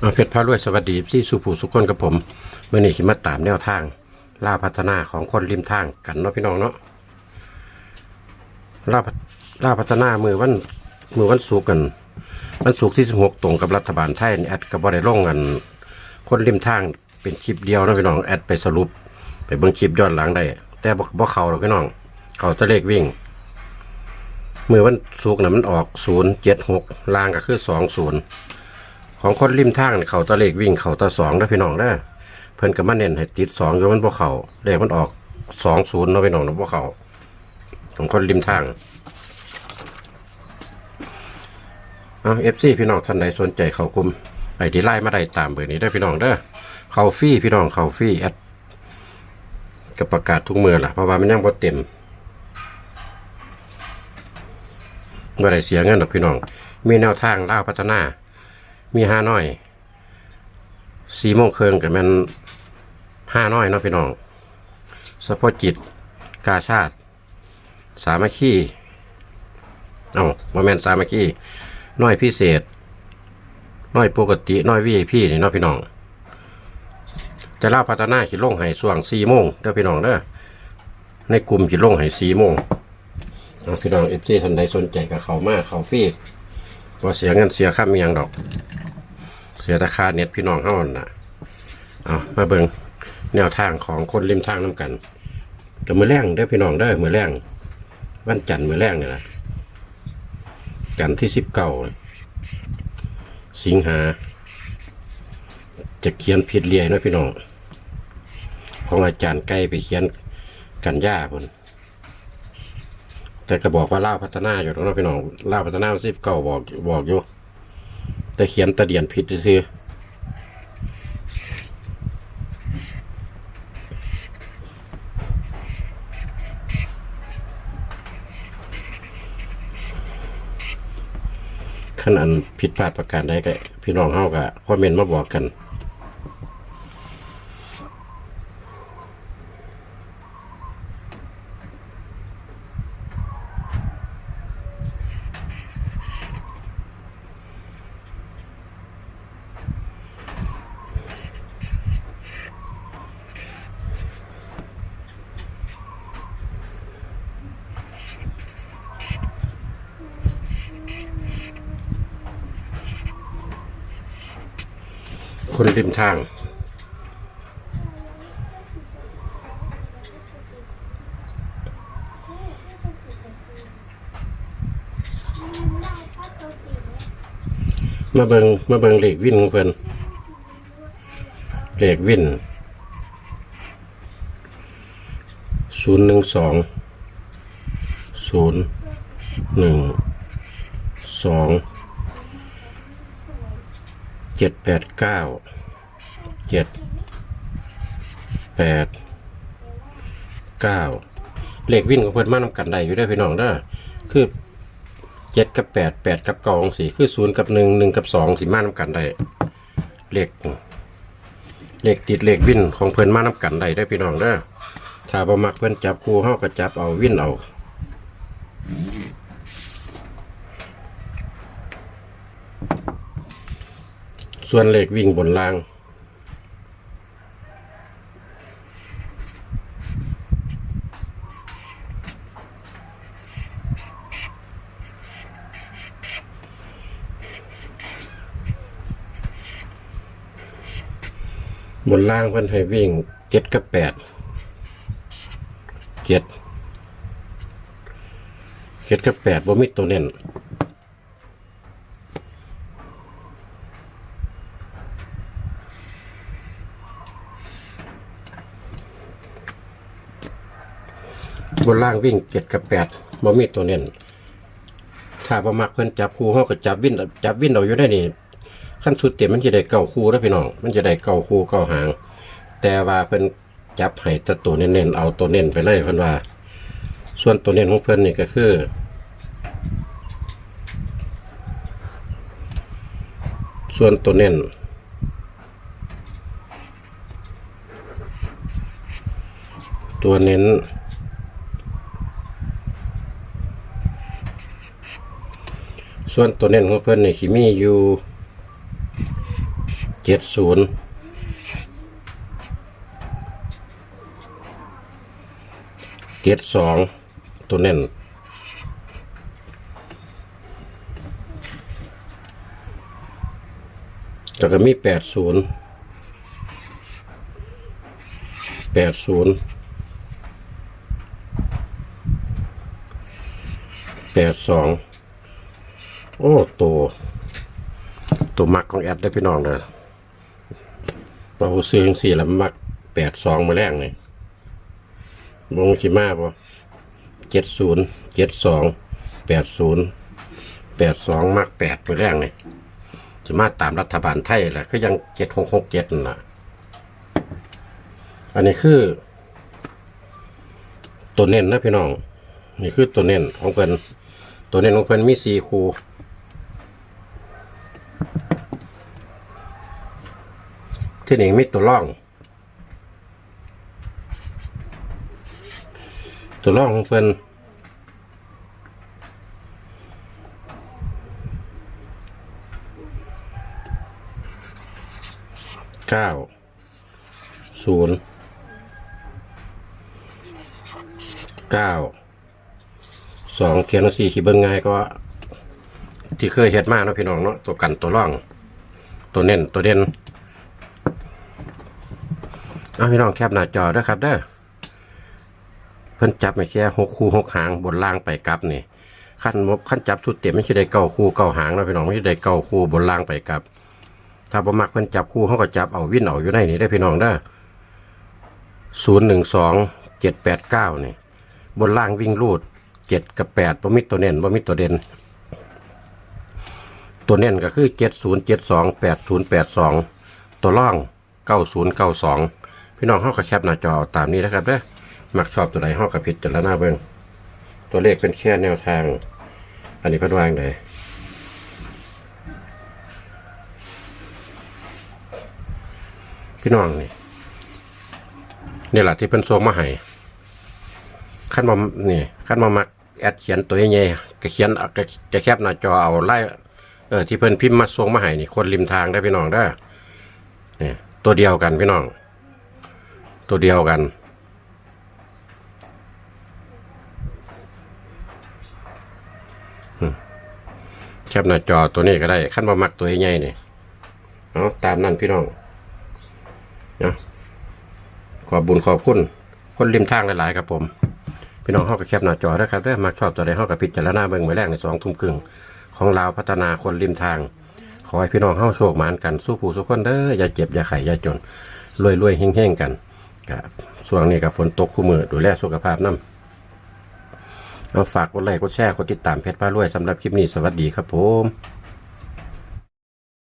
เอาเพชรพารวยสวัสดีที่สุภูสุขคนกับผมเมื่อนี้ขิมาตามแนวทาง ล่าพัฒนาของคนริมทางกันเนาะพี่น้องเนาะล่าพัฒล่าพัฒนามือวันมือวันศุกกัน วันศุกที่สิบหกตรงกับรัฐบาลไทยนี่แอดกับบริลงกัน คนริมทางเป็นคลิปเดียวนะพี่น้องแอดไปสรุป ไปเบิ่งคลิปย้อนหลังได้ แต่บ่บ่เขาหรอกพี่น้อง เขาจะเลขวิ่งมือวันศุกน่ะมันออกศูนย์เจ็ดหกลางก็คือสองศูนย์ ของคนริมทางนี่เขาตะเลขวิ่งเขาตะสองนะพี่น้องนะเพิ่นก็มาเน้นให้ติดสองอยู่มันบ่เขาเลขมันออกสองศูนย์เนาะพี่น้องนาะบ่เขาของคนริมทางเอาเอฟซีพี่น้องท่านใดสนใจเขากลุ่มไอที่ไล่มาได้ตามเบอร์นี้ได้พี่น้องเด้อเขาฟรี่พี่น้องเขาฟรี่แอดกับประกาศทุกเมือล่ะเพราะว่ามันยังบ่เต็มบ่ได้เสียเงินดอกพี่น้อง มีแนวทางเล่าพัฒนา มีห้าน้อยสี่โมงเคืองกับมันห้าน้อยเนาะพี่น้องสะโพกจิต กาชาติ สามัคคีเอ้าโมเมนสามัคคีน้อยพิเศษ น้อยปกติ น้อยวีไอพีนี่เนาะพี่น้องแต่ล่าพัฒนาขีดลงให้ส่วงสี่โมงเด้อพี่น้องเด้อในกลุ่มขีดลงให้สี่โมงเอาพี่น้องเอฟซีท่านใดสนใจกับเขามากเขาฟี รีว่าเสียเงินเสียค่าเมียงดอก เสียราคาเน็ตพี่น้องเฮานั่นน่ะเอามาเบิ่งแนวทางของคนริมทางน้ำกันกับมือแรงเด้พี่น้องเด้มือแรงวันจันทร์มือแรงนี่แหละจันทร์ที่สิบเก้าสิงหา จะเขียนผิดเรียนะพี่น้องของอาจารย์ใกล้ไปเขียนกันย่าพุ่น แต่ก็บอกว่าล่าพัฒนาอยู่ตรงนั้นพี่น้องล่าพัฒนาสิบเก้าบอกบอกอยู่ แต่เขียนตะเดียนผิดซื่อขนาดผิดพลาดประการใดก็พี่น้องเฮาก็คอมเมนต์มาบอกกัน คนริมทาง มาเบิงมาเบิงเหล็กวิ่นของเพิ่นเหล็กวิ่นศูนย์หนึ่งสองศูนย์หนึ่งสอง เจ็ดแปดเก้าเจ็ดแปดเก้าเลขวิ่นของเพิ่นมานำกันได้อยู่ได้พี่น้องเด้อคือเจ็ดกับแปดแปดกับเก้าองสี่คือศูนย์กับหนึ่งหนึ่งกับสองสีมานำกันได้เลขเลขติดเลขวิ่นของเพิ่นมานำกันได้ได้พี่น้องเด้อถ้าบ่มักเพิ่นจับคู่เฮาก็จับเอาวิ่นเอา ส่วนเลขวิ่งบนล่าง บนล่างเพิ่นให้วิ่งเจ็ดกับแปดเจ็ดเจ็ดกับแปดบ่มีตัวเน้น บนล่างวิ่งเจ็ดกับแปดบ่มีตัวเน้นถ้าบ่มักเพิ่นจับคู่เฮาก็จับวิ่นจับวิ่นเอาอยู่ได้นี่ขั้นสุดเต็มมันจะได้เก้าคู่แล้วพี่น้อง มันจะได้เก้าคู่เก้าหาง แต่ว่าเพิ่นจับให้ตตัวเน้นๆเอาตัวเน้นไปเลยเพิ่นว่า ส่วนตัวเน้นของเพิ่นนี่ก็คือส่วนตัวเน้นตัวเน้น ส่วนตัวเน้นของเพิ่นนี่ขีมีอยู่เจ็ดศูนย์เจ็ดสองตัวเน้นแล้วก็มีแปดศูนย์แปดศูนย์แปดสอง โอ้ตัวตัวมักของแอดได้พี่น้องเด้อเราซื้อจังสี่แล้วมักแปดสองมาแรงเลยบงชิมาบ่เจ็ดศูนย์เจ็ดสองแปดศูนย์แปดสองมักแปดมาแรงเลยจะมาตามรัฐบาลไทยแหละคือยังเจ็ดหกหกเจ็ดน่ะ อันนี้คือ ตัวเน้นนะพี่น้อง นี่คือตัวเน้นของเพิ่นตัวเน้นของเพิ่นมีสี่คู ที่หนึ่งมีตัวร่อง ตัวร่องของเพิ่นเก้าศูนย์เก้าสองเขียนสี่ขีดเบิ้งง่ายก็ ที่เคยเฮ็ดมาเนาะพี่น้องเนาะตัวกันตัวร่อง ตัวเน้นตัวเด่น เอาพี่น้องแคปหน้าจอด้วยครับเด้อเพิ่นจับไม่แค่หกคู่หกหางบนล่างไปกลับนี่ขั้นมบขั้นจับชุดเต็มไม่ใช่ได้เก้าคู่เก้าหางเนาะพี่น้องไม่ใช่ได้เก้าคู่บนล่างไปกลับ ถ้าบ่มักเพิ่นจับคู่เขาก็จับเอาวิ่นเอาอยู่ในนี่ได้พี่น้องเด้อศูนย์หนึ่งสองเจ็ดแปดเก้านี่บนล่างวิ่งรูดเจ็ดกับแปดบ่มีตัวเน้นบ่มีตัวเด่นตัวเน้นก็คือเจ็ดศูนย์เจ็ดสองแปดศูนย์แปดสองตัวล่องเก้าศูนย์เก้าสอง พี่น้องเฮาก็แคปหน้าจอตามนี้นะครับเด้อมักชอบตัวไหนเฮาก็พิจารณาเบิ่งตัวเลขเป็นแค่แนวทาง อันนี้เพิ่นวางไดพี่น้องนี่นี่แหละที่เพิ่นส่งมาให้ขั้นมานี่ขั้นมามักแอดเขียนตัวใหญ่ๆก็เขียนก็จะแคบหน้าจอเอาไล่เออที่เพิ่นพิมพ์มาส่งมาให้นี่คนริมทางได้พี่น้องได้นี่ตัวเดียวกันพี่น้อง ตัวเดียวกัน แคบหน้าจอตัวนี้ก็ได้ขั้นมามักตัวใหญ่ๆนี่เอาตามนั้นพี่น้องเนาะขอบบุญขอบคุณคนริมทางหลายๆครับผมพี่น้องเฮาก็แคปหน้าจอนะครับเด้มาชอบตัวใดเฮาก็พิจารณาเบิ่งไว้แรกในสองทุ่มครึ่งของลาวพัฒนาคนริมทาง ขอให้พี่น้องเฮาโชคหมานกันสู้ผู้สู้คนเด้ออย่าเจ็บอย่าไข้อย่าจนรวยรวยๆเฮงๆกัน กับช่วงนี้กับฝนตกคู่มือดูแลสุขภาพนํเอาฝากกดไลค์กดแชร์กดติดตามเพจป้ารวยสำหรับคลิปนี้สวัสดีครับผม